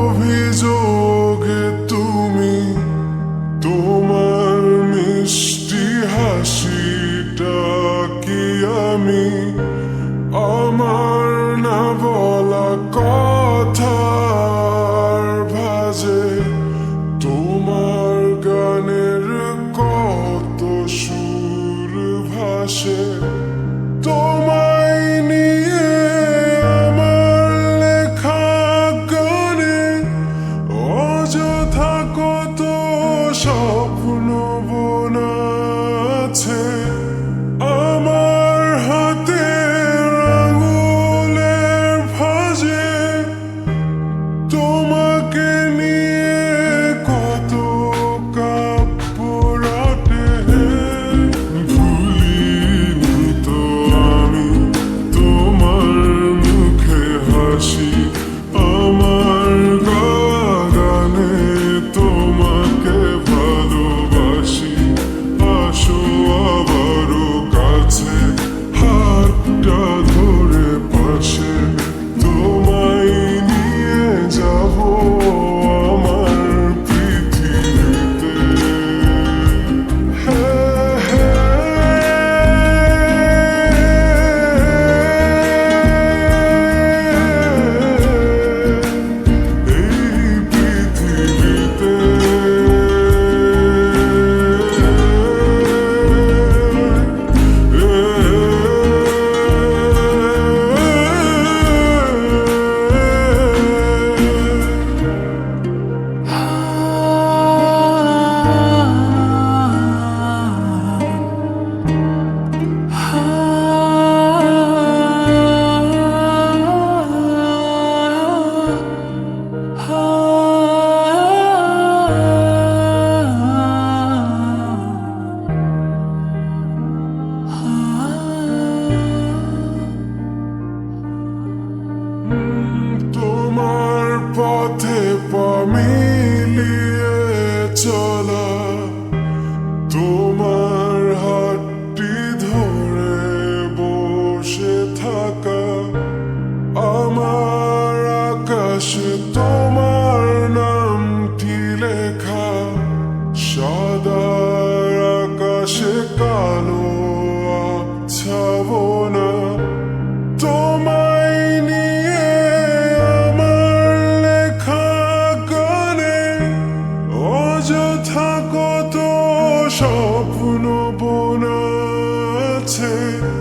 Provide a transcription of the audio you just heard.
অভিযোগে তুমি তোমার কি আমি? আমার না বলা ভাজে তোমার গানের কত সুর ভাসে? তোমার Oh. চলা তোমার হাতটি ধরে বসে থাকা আমার আকাশ তো take